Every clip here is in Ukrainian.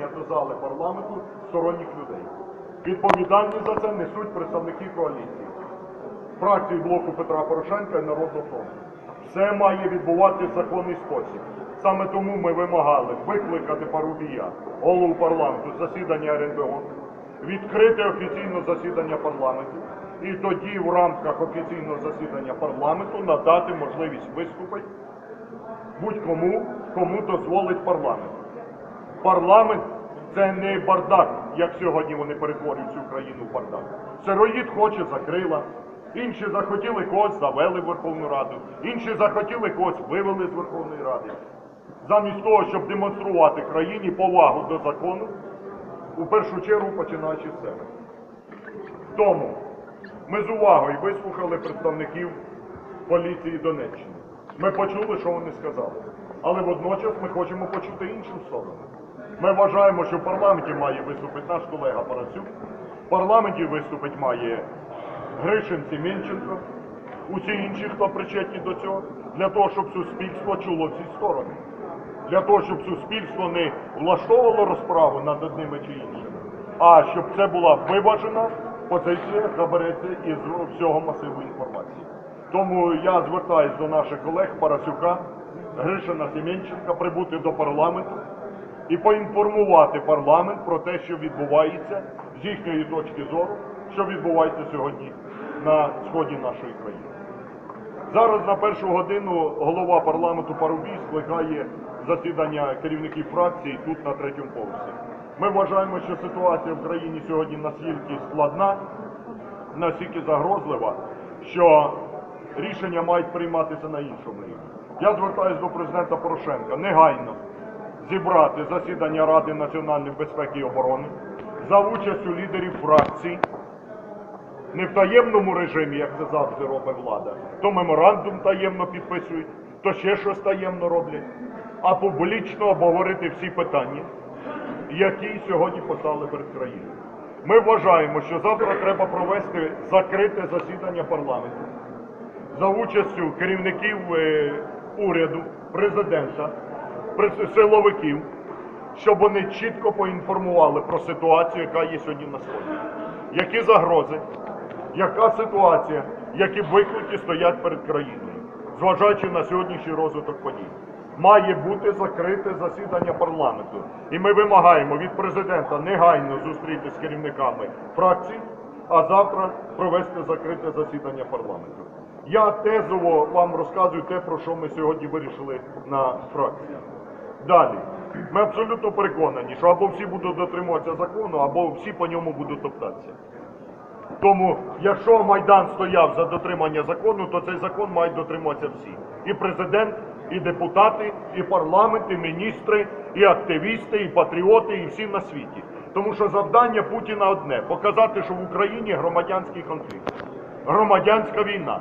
допущення до зали парламенту сторонніх людей. Відповідальність за це несуть представники коаліції, фракції блоку Петра Порошенка і Народного фронту. Все має відбуватися в законний спосіб. Саме тому ми вимагали викликати Парубія, голову парламенту, засідання РНБО, відкрити офіційне засідання парламенту і тоді в рамках офіційного засідання парламенту надати можливість виступити будь-кому, кому дозволить парламент. Парламент це не бардак, як сьогодні вони перетворюють цю країну в бардак. Сироїд хоче закрила, інші захотіли когось завели в Верховну Раду, інші захотіли когось вивели з Верховної Ради. Замість того, щоб демонструвати країні повагу до закону, у першу чергу починаючи з себе. Тому ми з увагою вислухали представників поліції Донеччини. Ми почули, що вони сказали. Але водночас ми хочемо почути іншу сторону. Ми вважаємо, що в парламенті має виступити наш колега Парасюк, в парламенті виступить має Гришин Сімінченко, усі інші, хто причетні до цього, для того, щоб суспільство чуло всі сторони. Для того, щоб суспільство не влаштовувало розправу над одними чи іншими, а щоб це була виважена позиція, яка береться із всього масиву інформації. Тому я звертаюся до наших колег Парасюка, Гришина Семенченка прибути до парламенту і поінформувати парламент про те, що відбувається з їхньої точки зору, що відбувається сьогодні на сході нашої країни. Зараз на першу годину голова парламенту Парубій скликає засідання керівників фракцій тут на третьому поверсі. Ми вважаємо, що ситуація в країні сьогодні настільки складна, настільки загрозлива, що рішення мають прийматися на іншому рівні. Я звертаюся до президента Порошенка негайно зібрати засідання Ради національної безпеки і оборони за участю лідерів фракцій, не в таємному режимі, як це завжди робить влада, то меморандум таємно підписують, то ще щось таємно роблять, а публічно обговорити всі питання, які сьогодні постали перед країною. Ми вважаємо, що завтра треба провести закрите засідання парламенту за участю керівників е, уряду, президента, силовиків, щоб вони чітко поінформували про ситуацію, яка є сьогодні на сході. Які загрози, яка ситуація, які виклики стоять перед країною, зважаючи на сьогоднішній розвиток подій. Має бути закрите засідання парламенту. І ми вимагаємо від президента негайно зустрітися з керівниками фракцій, а завтра провести закрите засідання парламенту. Я тезово вам розказую те, про що ми сьогодні вирішили на фракції. Далі. Ми абсолютно переконані, що або всі будуть дотримуватися закону, або всі по ньому будуть топтатися. Тому, якщо Майдан стояв за дотримання закону, то цей закон мають дотримуватися всі. І президент, і депутати, і парламент, і міністри, і активісти, і патріоти, і всі на світі. Тому що завдання Путіна одне показати, що в Україні громадянський конфлікт, громадянська війна,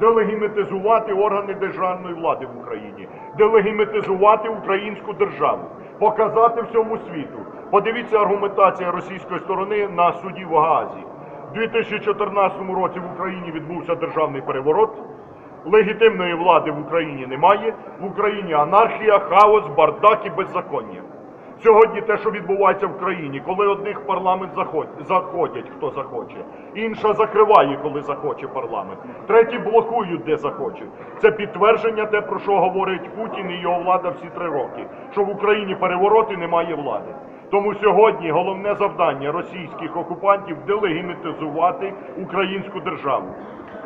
делегімітизувати органи державної влади в Україні, делегімітизувати українську державу, показати всьому світу. Подивіться аргументація російської сторони на суді в Гаазі. У 2014 році в Україні відбувся державний переворот. Легітимної влади в Україні немає. В Україні анархія, хаос, бардак і беззаконня. Сьогодні те, що відбувається в країні, коли одних парламент заход- заходять, хто захоче, інша закриває, коли захоче парламент, треті блокують, де захоче. Це підтвердження те, про що говорить Путін і його влада всі три роки, що в Україні переворот і немає влади. Тому сьогодні головне завдання російських окупантів делегімітизувати українську державу.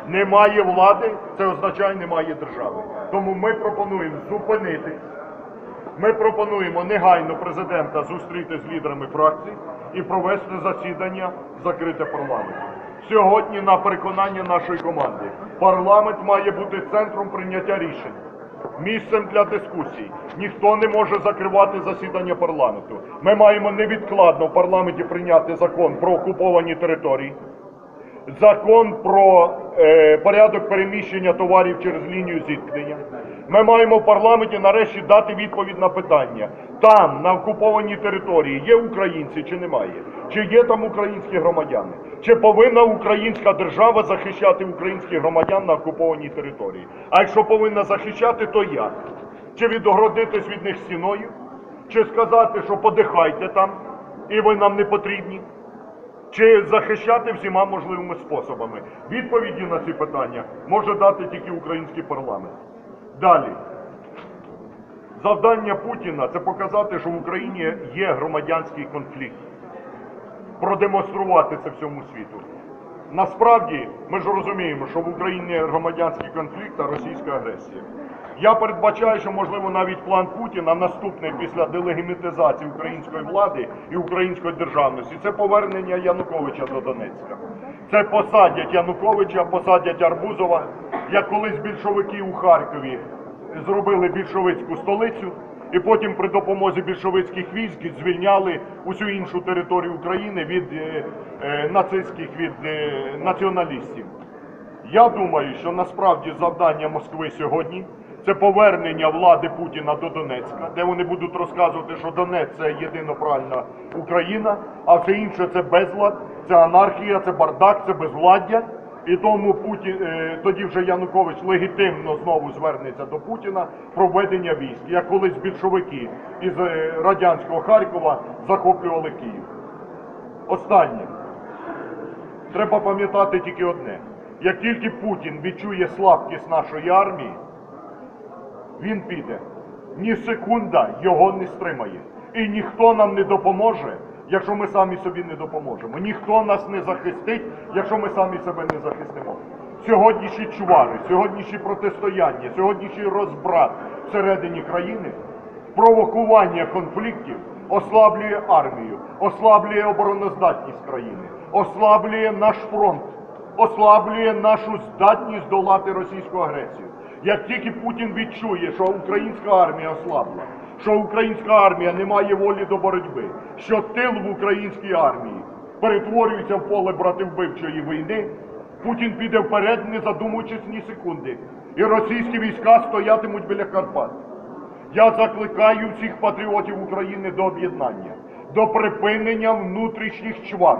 Немає влади, це означає немає держави. Тому ми пропонуємо зупинити. Ми пропонуємо негайно президента зустріти з лідерами фракцій і провести засідання закрите парламенту. Сьогодні, на переконання нашої команди, парламент має бути центром прийняття рішень, місцем для дискусій. Ніхто не може закривати засідання парламенту. Ми маємо невідкладно в парламенті прийняти закон про окуповані території закон про е, порядок переміщення товарів через лінію зіткнення. Ми маємо в парламенті нарешті дати відповідь на питання: там, на окупованій території, є українці чи немає? Чи є там українські громадяни? Чи повинна українська держава захищати українських громадян на окупованій території? А якщо повинна захищати, то як? Чи відогородитись від них стіною? Чи сказати, що подихайте там, і ви нам не потрібні? Чи захищати всіма можливими способами? Відповіді на ці питання може дати тільки український парламент. Далі. Завдання Путіна це показати, що в Україні є громадянський конфлікт. Продемонструвати це всьому світу. Насправді, ми ж розуміємо, що в Україні громадянський конфлікт та російська агресія. Я передбачаю, що можливо навіть план Путіна наступний після делегімітизації української влади і української державності це повернення Януковича до Донецька. Це посадять Януковича, посадять Арбузова, як колись більшовики у Харкові зробили більшовицьку столицю, і потім при допомозі більшовицьких військ звільняли усю іншу територію України від е, е, нацистських від е, націоналістів. Я думаю, що насправді завдання Москви сьогодні це повернення влади Путіна до Донецька, де вони будуть розказувати, що Донець це єдино Україна, а все інше це безлад, це анархія, це бардак, це безвладдя. І тому Путін е, тоді вже Янукович легітимно знову звернеться до Путіна про введення військ, як колись більшовики із е, радянського Харкова захоплювали Київ. Останнє. Треба пам'ятати тільки одне: як тільки Путін відчує слабкість нашої армії, він піде. Ні секунда його не стримає. І ніхто нам не допоможе, якщо ми самі собі не допоможемо. Ніхто нас не захистить, якщо ми самі себе не захистимо. Сьогоднішні чвари, сьогоднішні протистояння, сьогоднішній розбрат всередині країни, провокування конфліктів ослаблює армію, ослаблює обороноздатність країни, ослаблює наш фронт, ослаблює нашу здатність долати російську агресію. Як тільки Путін відчує, що українська армія ослабла, що українська армія не має волі до боротьби, що тил в українській армії перетворюється в поле братовбивчої війни, Путін піде вперед, не задумуючись ні секунди. І російські війська стоятимуть біля Карпат. Я закликаю всіх патріотів України до об'єднання, до припинення внутрішніх чвар,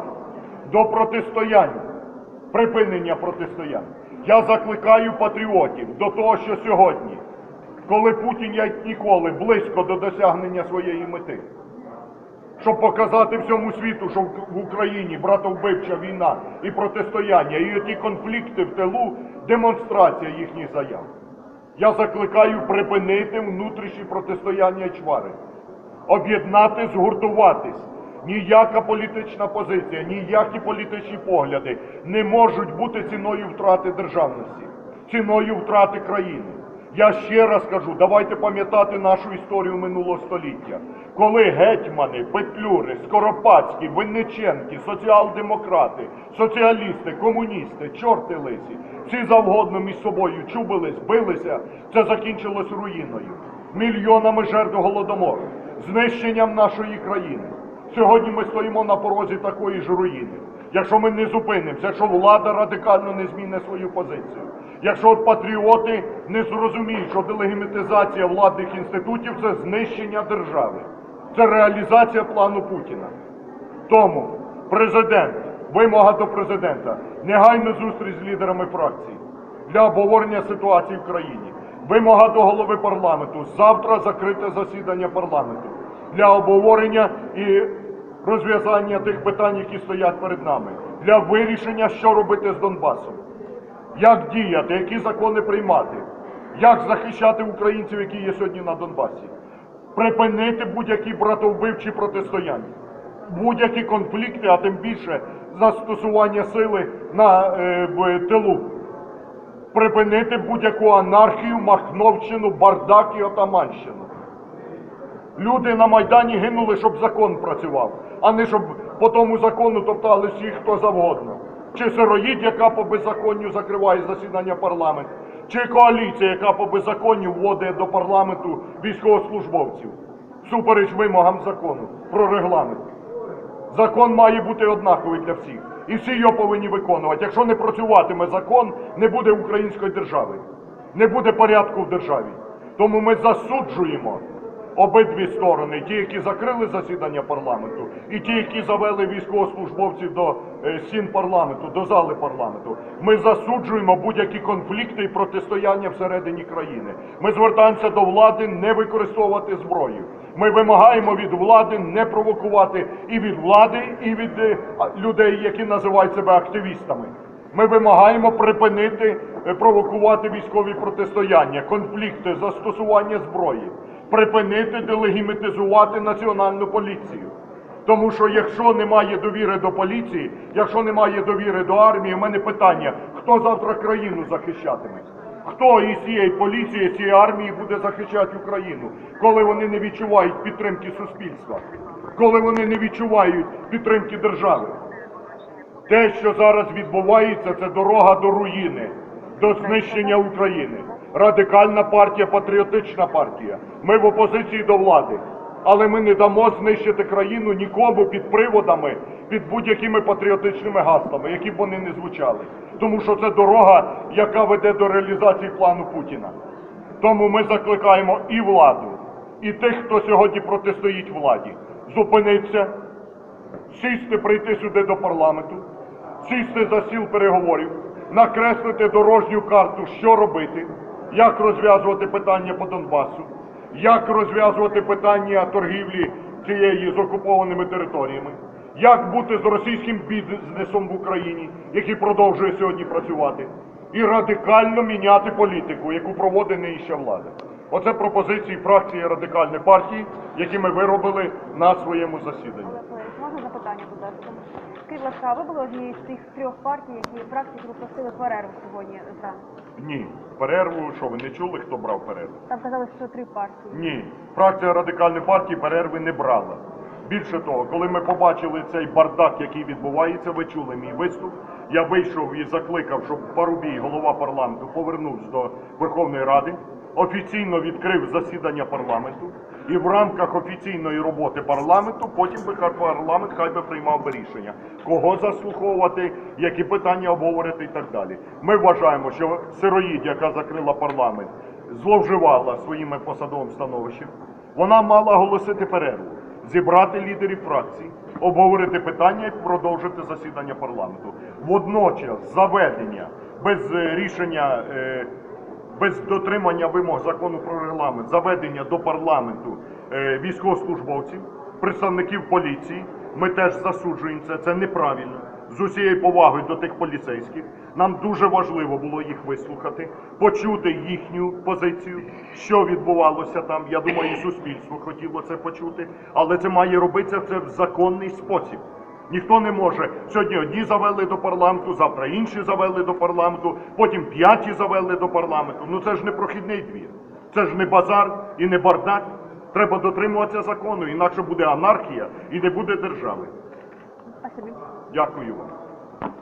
до протистояння, припинення протистояння. Я закликаю патріотів до того, що сьогодні, коли Путін як ніколи близько до досягнення своєї мети, щоб показати всьому світу, що в- Україні братовбивча війна і протистояння, і ті конфлікти в тилу демонстрація їхніх заяв. Я закликаю припинити внутрішні протистояння чвари, об'єднати, згуртуватись. Ніяка політична позиція, ніякі політичні погляди не можуть бути ціною втрати державності, ціною втрати країни. Я ще раз кажу, давайте пам'ятати нашу історію минулого століття, коли гетьмани, петлюри, скоропадські, винниченки, соціал-демократи, соціалісти, комуністи, чорти лисі, всі завгодно між собою чубились, билися, це закінчилось руїною, мільйонами жертв голодомору, знищенням нашої країни. Сьогодні ми стоїмо на порозі такої ж руїни. Якщо ми не зупинимося, якщо влада радикально не змінить свою позицію, якщо патріоти не зрозуміють, що делегімітизація владних інститутів це знищення держави, це реалізація плану Путіна. Тому президент, вимога до президента, негайну зустріч з лідерами фракцій для обговорення ситуації в країні. Вимога до голови парламенту. Завтра закрите засідання парламенту для обговорення і розв'язання тих питань, які стоять перед нами, для вирішення, що робити з Донбасом, як діяти, які закони приймати, як захищати українців, які є сьогодні на Донбасі, припинити будь-які братовбивчі протистояння, будь-які конфлікти, а тим більше застосування сили на е, в тилу. Припинити будь-яку анархію, махновщину, бардак і отаманщину. Люди на Майдані гинули, щоб закон працював, а не щоб по тому закону топтали всіх, хто завгодно. Чи сироїд, яка по беззаконню закриває засідання парламенту, чи коаліція, яка по беззаконню вводить до парламенту військовослужбовців, всупереч вимогам закону про регламент. Закон має бути однаковий для всіх. І всі його повинні виконувати. Якщо не працюватиме закон, не буде української держави, не буде порядку в державі. Тому ми засуджуємо обидві сторони, ті, які закрили засідання парламенту, і ті, які завели військовослужбовців до е, стін парламенту, до зали парламенту. Ми засуджуємо будь-які конфлікти і протистояння всередині країни. Ми звертаємося до влади не використовувати зброю. Ми вимагаємо від влади не провокувати і від влади, і від е, людей, які називають себе активістами. Ми вимагаємо припинити е, провокувати військові протистояння, конфлікти, застосування зброї, припинити делегімітизувати національну поліцію. Тому що якщо немає довіри до поліції, якщо немає довіри до армії, в мене питання, хто завтра країну захищатиме? Хто із цієї поліції, цієї армії буде захищати Україну, коли вони не відчувають підтримки суспільства, коли вони не відчувають підтримки держави? Те, що зараз відбувається, це дорога до руїни, до знищення України. Радикальна партія, патріотична партія. Ми в опозиції до влади. Але ми не дамо знищити країну нікому під приводами, під будь-якими патріотичними гаслами, які б вони не звучали. Тому що це дорога, яка веде до реалізації плану Путіна. Тому ми закликаємо і владу, і тих, хто сьогодні протистоїть владі, зупинитися, сісти, прийти сюди до парламенту, сісти за стіл переговорів, накреслити дорожню карту, що робити, як розв'язувати питання по Донбасу, як розв'язувати питання торгівлі цієї з окупованими територіями, як бути з російським бізнесом в Україні, який продовжує сьогодні працювати, і радикально міняти політику, яку проводить нинішня влада. Оце пропозиції фракції радикальної партії, які ми виробили на своєму засіданні. Можна запитання, будь ласка? Скажіть, ласка, ви були однією з тих трьох партій, які фракції, які попросили перерву сьогодні зранку? Ні, перерву, що ви не чули, хто брав перерву? Там казали, що три партії. Ні, фракція радикальної партії перерви не брала. Більше того, коли ми побачили цей бардак, який відбувається, ви чули мій виступ. Я вийшов і закликав, щоб Парубій, голова парламенту, повернувся до Верховної Ради, офіційно відкрив засідання парламенту. І в рамках офіційної роботи парламенту потім би парламент хай би приймав би рішення, кого заслуховувати, які питання обговорити і так далі. Ми вважаємо, що сироїд, яка закрила парламент, зловживала своїми посадовим становищем. Вона мала оголосити перерву, зібрати лідерів фракцій, обговорити питання і продовжити засідання парламенту. Водночас заведення без е, рішення. Без дотримання вимог закону про регламент, заведення до парламенту е, військовослужбовців, представників поліції. Ми теж засуджуємо це. Це неправильно. З усією повагою до тих поліцейських. Нам дуже важливо було їх вислухати, почути їхню позицію, що відбувалося там. Я думаю, і суспільство хотіло це почути, але це має робитися це в законний спосіб. Ніхто не може. Сьогодні одні завели до парламенту, завтра інші завели до парламенту, потім п'яті завели до парламенту. Ну це ж не прохідний двір. Це ж не базар і не бардак. Треба дотримуватися закону, інакше буде анархія і не буде держави. Дякую вам.